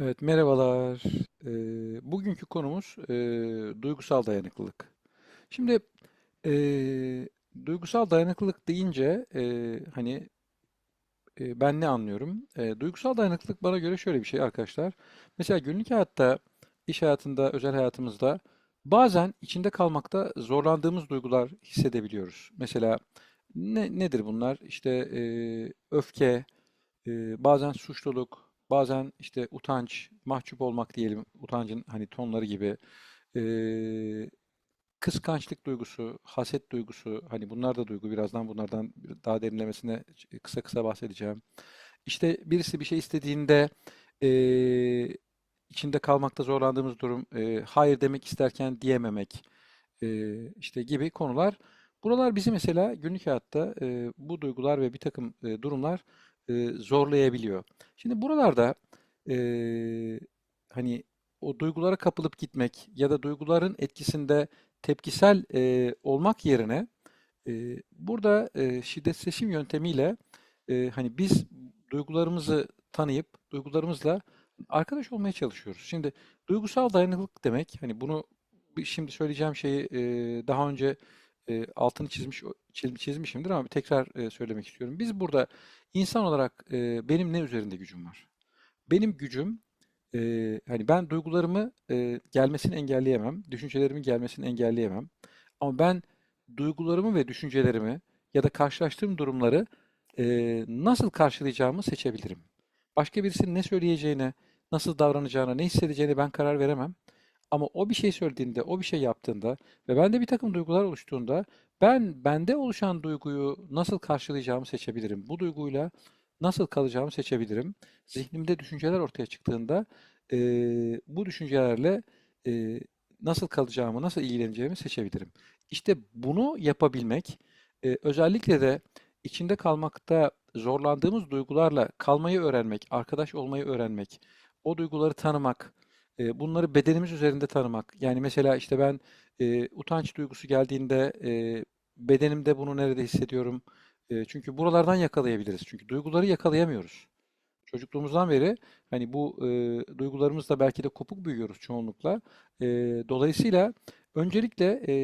Evet, merhabalar. Ee, bugünkü konumuz e, duygusal dayanıklılık. Şimdi e, duygusal dayanıklılık deyince e, hani e, ben ne anlıyorum? E, duygusal dayanıklılık bana göre şöyle bir şey arkadaşlar. Mesela günlük hayatta, iş hayatında, özel hayatımızda bazen içinde kalmakta zorlandığımız duygular hissedebiliyoruz. Mesela ne, nedir bunlar? İşte e, öfke, e, bazen suçluluk, bazen işte utanç, mahcup olmak diyelim, utancın hani tonları gibi. E, kıskançlık duygusu, haset duygusu, hani bunlar da duygu. Birazdan bunlardan daha derinlemesine kısa kısa bahsedeceğim. İşte birisi bir şey istediğinde e, içinde kalmakta zorlandığımız durum, e, hayır demek isterken diyememek, e, işte gibi konular. Buralar bizi mesela günlük hayatta e, bu duygular ve bir takım e, durumlar zorlayabiliyor. Şimdi buralarda e, hani o duygulara kapılıp gitmek ya da duyguların etkisinde tepkisel e, olmak yerine e, burada e, şiddetleşim yöntemiyle e, hani biz duygularımızı tanıyıp duygularımızla arkadaş olmaya çalışıyoruz. Şimdi duygusal dayanıklılık demek hani bunu şimdi söyleyeceğim şeyi e, daha önce e, altını çizmiş çiz- çizmişimdir ama tekrar e, söylemek istiyorum. Biz burada insan olarak e, benim ne üzerinde gücüm var? Benim gücüm hani ben duygularımı gelmesini engelleyemem, düşüncelerimin gelmesini engelleyemem. Ama ben duygularımı ve düşüncelerimi ya da karşılaştığım durumları nasıl karşılayacağımı seçebilirim. Başka birisinin ne söyleyeceğine, nasıl davranacağına, ne hissedeceğine ben karar veremem. Ama o bir şey söylediğinde, o bir şey yaptığında ve bende bir takım duygular oluştuğunda ben bende oluşan duyguyu nasıl karşılayacağımı seçebilirim. Bu duyguyla nasıl kalacağımı seçebilirim. Zihnimde düşünceler ortaya çıktığında eee, bu düşüncelerle eee, nasıl kalacağımı, nasıl ilgileneceğimi seçebilirim. İşte bunu yapabilmek, eee, özellikle de içinde kalmakta zorlandığımız duygularla kalmayı öğrenmek, arkadaş olmayı öğrenmek, o duyguları tanımak, bunları bedenimiz üzerinde tanımak. Yani mesela işte ben e, utanç duygusu geldiğinde e, bedenimde bunu nerede hissediyorum? E, çünkü buralardan yakalayabiliriz. Çünkü duyguları yakalayamıyoruz. Çocukluğumuzdan beri hani bu e, duygularımızla belki de kopuk büyüyoruz çoğunlukla. E, dolayısıyla öncelikle e,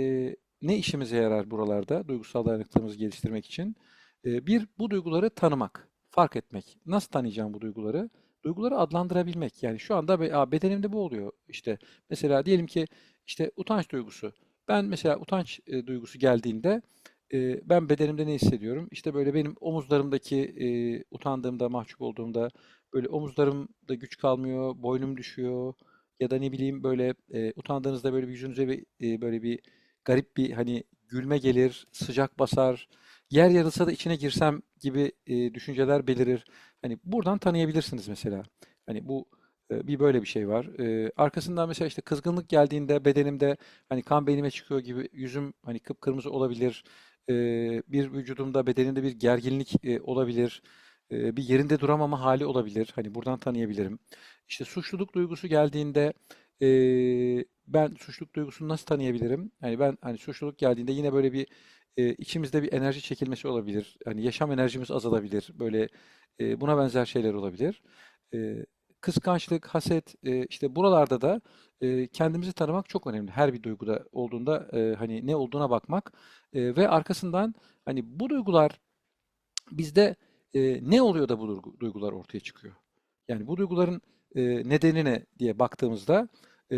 ne işimize yarar buralarda duygusal dayanıklılığımızı geliştirmek için? E, bir, bu duyguları tanımak, fark etmek. Nasıl tanıyacağım bu duyguları? Duyguları adlandırabilmek. Yani şu anda be- "Aa, bedenimde bu oluyor. İşte mesela diyelim ki işte utanç duygusu. Ben mesela utanç e, duygusu geldiğinde e, ben bedenimde ne hissediyorum? İşte böyle benim omuzlarımdaki e, utandığımda, mahcup olduğumda böyle omuzlarımda güç kalmıyor, boynum düşüyor ya da ne bileyim böyle e, utandığınızda böyle bir yüzünüze bir, e, böyle bir garip bir hani gülme gelir, sıcak basar, yer yarılsa da içine girsem gibi e, düşünceler belirir. Hani buradan tanıyabilirsiniz mesela. Hani bu e, bir böyle bir şey var. E, arkasından mesela işte kızgınlık geldiğinde bedenimde hani kan beynime çıkıyor gibi yüzüm hani kıpkırmızı olabilir. E, bir vücudumda bedenimde bir gerginlik olabilir. Bir yerinde duramama hali olabilir. Hani buradan tanıyabilirim. İşte suçluluk duygusu geldiğinde ben suçluluk duygusunu nasıl tanıyabilirim? Yani ben hani suçluluk geldiğinde yine böyle bir e, içimizde bir enerji çekilmesi olabilir. Hani yaşam enerjimiz azalabilir. Böyle e, buna benzer şeyler olabilir. E, kıskançlık, haset, e, işte buralarda da e, kendimizi tanımak çok önemli. Her bir duyguda olduğunda e, hani ne olduğuna bakmak E, ve arkasından hani bu duygular bizde e, ne oluyor da bu duygu- duygular ortaya çıkıyor? Yani bu duyguların e, nedeni ne diye baktığımızda e,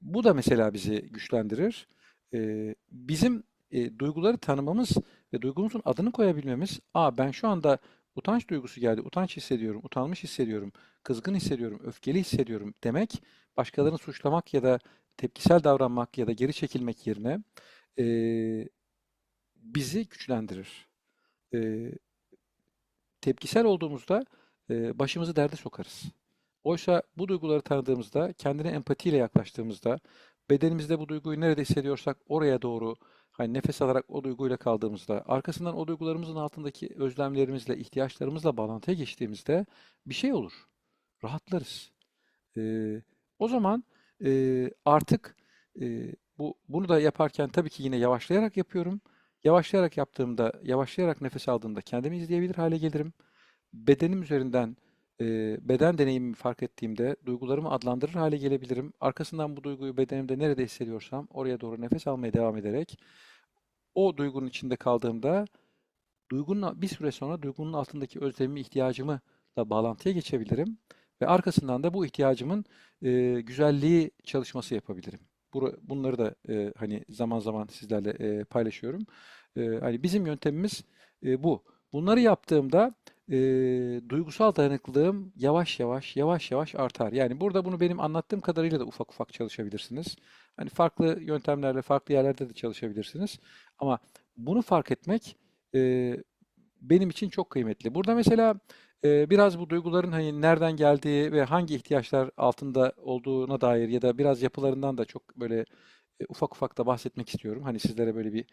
bu da mesela bizi güçlendirir. E, bizim e, duyguları tanımamız ve duygumuzun adını koyabilmemiz, aa ben şu anda utanç duygusu geldi, utanç hissediyorum, utanmış hissediyorum, kızgın hissediyorum, öfkeli hissediyorum demek, başkalarını suçlamak ya da tepkisel davranmak ya da geri çekilmek yerine e, bizi güçlendirir. E, tepkisel olduğumuzda e, başımızı derde sokarız. Oysa bu duyguları tanıdığımızda, kendine empatiyle yaklaştığımızda, bedenimizde bu duyguyu nerede hissediyorsak oraya doğru hani nefes alarak o duyguyla kaldığımızda, arkasından o duygularımızın altındaki özlemlerimizle, ihtiyaçlarımızla bağlantıya geçtiğimizde bir şey olur. Rahatlarız. Ee, o zaman e, artık e, bu bunu da yaparken tabii ki yine yavaşlayarak yapıyorum. Yavaşlayarak yaptığımda, yavaşlayarak nefes aldığımda kendimi izleyebilir hale gelirim bedenim üzerinden beden deneyimimi fark ettiğimde duygularımı adlandırır hale gelebilirim. Arkasından bu duyguyu bedenimde nerede hissediyorsam oraya doğru nefes almaya devam ederek o duygunun içinde kaldığımda duygunun bir süre sonra duygunun altındaki özlemimi, ihtiyacımı da bağlantıya geçebilirim ve arkasından da bu ihtiyacımın e, güzelliği çalışması yapabilirim. Bunları da e, hani zaman zaman sizlerle e, paylaşıyorum. E, hani bizim yöntemimiz e, bu. Bunları yaptığımda e, duygusal dayanıklılığım yavaş yavaş yavaş yavaş artar. Yani burada bunu benim anlattığım kadarıyla da ufak ufak çalışabilirsiniz. Hani farklı yöntemlerle farklı yerlerde de çalışabilirsiniz. Ama bunu fark etmek e, benim için çok kıymetli. Burada mesela e, biraz bu duyguların hani nereden geldiği ve hangi ihtiyaçlar altında olduğuna dair ya da biraz yapılarından da çok böyle e, ufak ufak da bahsetmek istiyorum. Hani sizlere böyle bir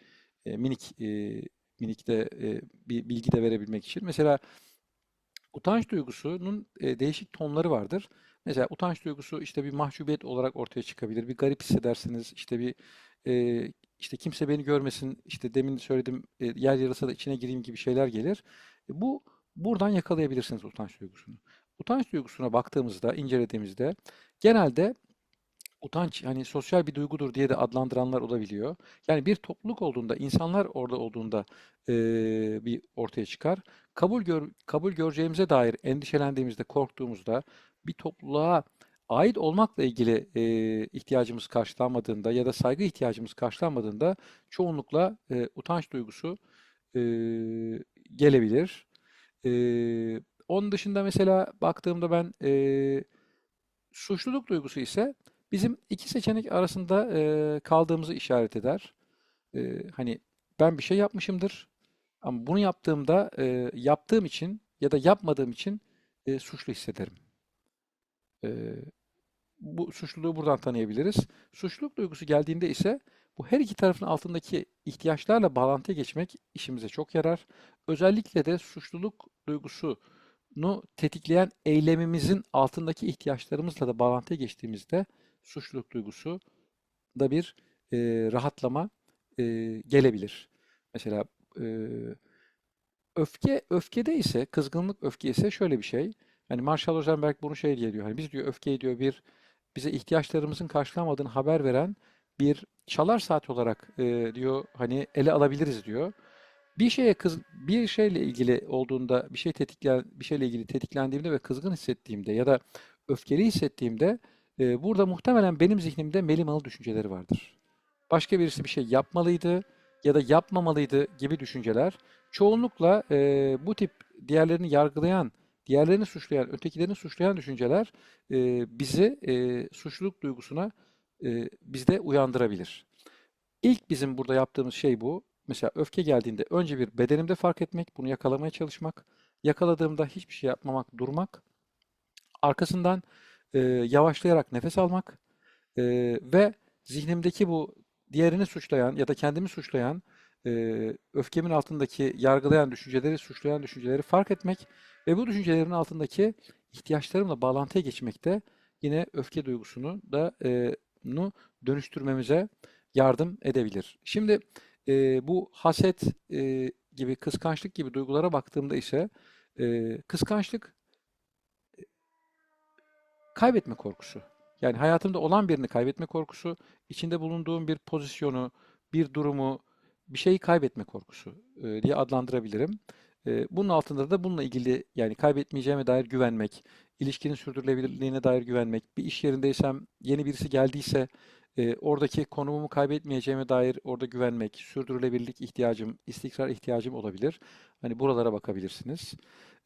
e, minik e, minik de e, bir bilgi de verebilmek için. Mesela utanç duygusunun e, değişik tonları vardır. Mesela utanç duygusu işte bir mahcubiyet olarak ortaya çıkabilir. Bir garip hissedersiniz. İşte bir e, işte kimse beni görmesin. işte demin söyledim e, yer yarılsa da içine gireyim gibi şeyler gelir. E, bu buradan yakalayabilirsiniz utanç duygusunu. Utanç duygusuna baktığımızda, incelediğimizde genelde utanç hani sosyal bir duygudur diye de adlandıranlar olabiliyor. Yani bir topluluk olduğunda, insanlar orada olduğunda eee, bir ortaya çıkar. Kabul gör, kabul göreceğimize dair endişelendiğimizde, korktuğumuzda bir topluluğa ait olmakla ilgili eee, ihtiyacımız karşılanmadığında ya da saygı ihtiyacımız karşılanmadığında çoğunlukla eee, utanç duygusu eee, gelebilir. Eee, onun dışında mesela baktığımda ben eee, suçluluk duygusu ise bizim iki seçenek arasında eee, kaldığımızı işaret eder. Eee, hani ben bir şey yapmışımdır ama bunu yaptığımda eee, yaptığım için ya da yapmadığım için eee, suçlu hissederim. Eee, bu suçluluğu buradan tanıyabiliriz. Suçluluk duygusu geldiğinde ise bu her iki tarafın altındaki ihtiyaçlarla bağlantıya geçmek işimize çok yarar. Özellikle de suçluluk duygusunu tetikleyen eylemimizin altındaki ihtiyaçlarımızla da bağlantıya geçtiğimizde suçluluk duygusu da bir e, rahatlama e, gelebilir. Mesela e, öfke öfkede ise kızgınlık öfke ise şöyle bir şey. Hani Marshall Rosenberg bunu şey diye diyor. Hani biz diyor öfkeyi diyor bir bize ihtiyaçlarımızın karşılanmadığını haber veren bir çalar saat olarak e, diyor hani ele alabiliriz diyor. Bir şeye kız bir şeyle ilgili olduğunda bir şey tetiklen bir şeyle ilgili tetiklendiğimde ve kızgın hissettiğimde ya da öfkeli hissettiğimde e, burada muhtemelen benim zihnimde melimalı düşünceleri vardır. Başka birisi bir şey yapmalıydı ya da yapmamalıydı gibi düşünceler. Çoğunlukla e, bu tip diğerlerini yargılayan, diğerlerini suçlayan, ötekilerini suçlayan düşünceler e, bizi e, suçluluk duygusuna e, bizde uyandırabilir. İlk bizim burada yaptığımız şey bu. Mesela öfke geldiğinde önce bir bedenimde fark etmek, bunu yakalamaya çalışmak. Yakaladığımda hiçbir şey yapmamak, durmak. Arkasından e, yavaşlayarak nefes almak e, ve zihnimdeki bu diğerini suçlayan ya da kendimi suçlayan, e, öfkemin altındaki yargılayan düşünceleri, suçlayan düşünceleri fark etmek ve bu düşüncelerin altındaki ihtiyaçlarımla bağlantıya geçmekte yine öfke duygusunu da e, nu dönüştürmemize yardım edebilir. Şimdi e, bu haset e, gibi, kıskançlık gibi duygulara baktığımda ise e, kıskançlık kaybetme korkusu. Yani hayatımda olan birini kaybetme korkusu, içinde bulunduğum bir pozisyonu, bir durumu, bir şeyi kaybetme korkusu e, diye adlandırabilirim. E, bunun altında da bununla ilgili yani kaybetmeyeceğime dair güvenmek, ilişkinin sürdürülebilirliğine dair güvenmek, bir iş yerindeysem yeni birisi geldiyse e, oradaki konumumu kaybetmeyeceğime dair orada güvenmek, sürdürülebilirlik ihtiyacım, istikrar ihtiyacım olabilir. Hani buralara bakabilirsiniz.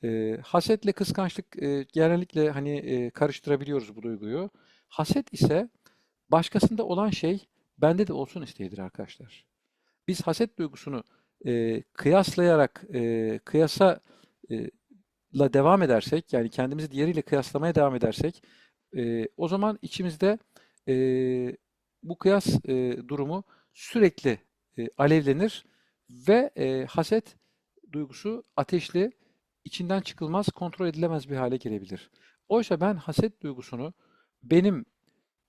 E, hasetle kıskançlık e, genellikle hani e, karıştırabiliyoruz bu duyguyu. Haset ise başkasında olan şey bende de olsun isteğidir arkadaşlar. Biz haset duygusunu e, kıyaslayarak, e, kıyasa e, la devam edersek, yani kendimizi diğeriyle kıyaslamaya devam edersek, e, o zaman içimizde e, bu kıyas e, durumu sürekli e, alevlenir ve e, haset duygusu ateşli, içinden çıkılmaz, kontrol edilemez bir hale gelebilir. Oysa ben haset duygusunu benim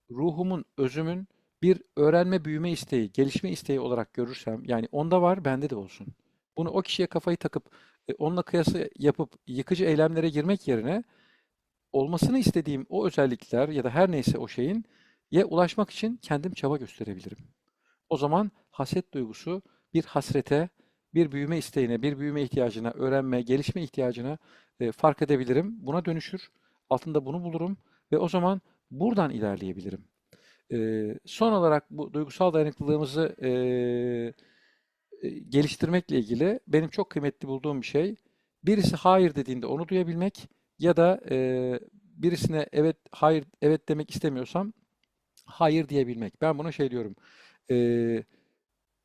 ruhumun, özümün bir öğrenme, büyüme isteği, gelişme isteği olarak görürsem, yani onda var, bende de olsun. Bunu o kişiye kafayı takıp e, onunla kıyası yapıp yıkıcı eylemlere girmek yerine olmasını istediğim o özellikler ya da her neyse o şeyin ye ulaşmak için kendim çaba gösterebilirim. O zaman haset duygusu bir hasrete, bir büyüme isteğine, bir büyüme ihtiyacına, öğrenme, gelişme ihtiyacına e, fark edebilirim. Buna dönüşür. Altında bunu bulurum ve o zaman buradan ilerleyebilirim. E, son olarak bu duygusal dayanıklılığımızı e, e, geliştirmekle ilgili benim çok kıymetli bulduğum bir şey, birisi hayır dediğinde onu duyabilmek ya da e, birisine evet, hayır, evet demek istemiyorsam hayır diyebilmek. Ben buna şey diyorum. e,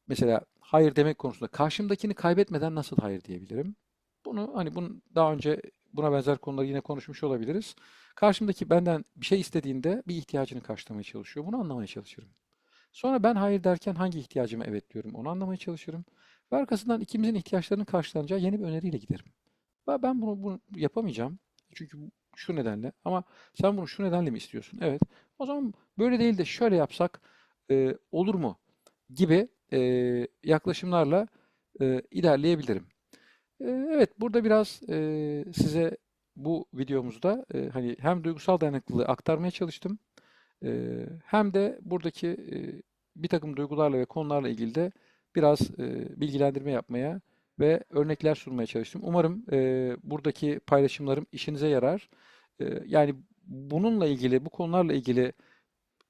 mesela hayır demek konusunda karşımdakini kaybetmeden nasıl hayır diyebilirim? Bunu hani bunu daha önce buna benzer konuları yine konuşmuş olabiliriz. Karşımdaki benden bir şey istediğinde bir ihtiyacını karşılamaya çalışıyor. Bunu anlamaya çalışırım. Sonra ben hayır derken hangi ihtiyacıma evet diyorum onu anlamaya çalışırım. Ve arkasından ikimizin ihtiyaçlarının karşılanacağı yeni bir öneriyle giderim. Ben bunu, bunu yapamayacağım. Çünkü şu nedenle. Ama sen bunu şu nedenle mi istiyorsun? Evet. O zaman böyle değil de şöyle yapsak e, olur mu? Gibi e, yaklaşımlarla e, ilerleyebilirim. E, evet, burada biraz e, size bu videomuzda e, hani hem duygusal dayanıklılığı aktarmaya çalıştım. Eee, hem de buradaki eee, bir takım duygularla ve konularla ilgili de biraz eee, bilgilendirme yapmaya ve örnekler sunmaya çalıştım. Umarım eee, buradaki paylaşımlarım işinize yarar. Eee, yani bununla ilgili, bu konularla ilgili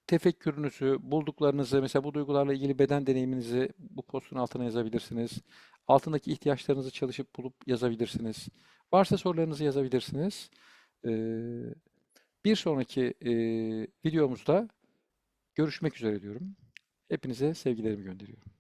tefekkürünüzü, bulduklarınızı, mesela bu duygularla ilgili beden deneyiminizi bu postun altına yazabilirsiniz. Altındaki ihtiyaçlarınızı çalışıp bulup yazabilirsiniz. Varsa sorularınızı yazabilirsiniz. Eee, bir sonraki eee, videomuzda görüşmek üzere diyorum. Hepinize sevgilerimi gönderiyorum.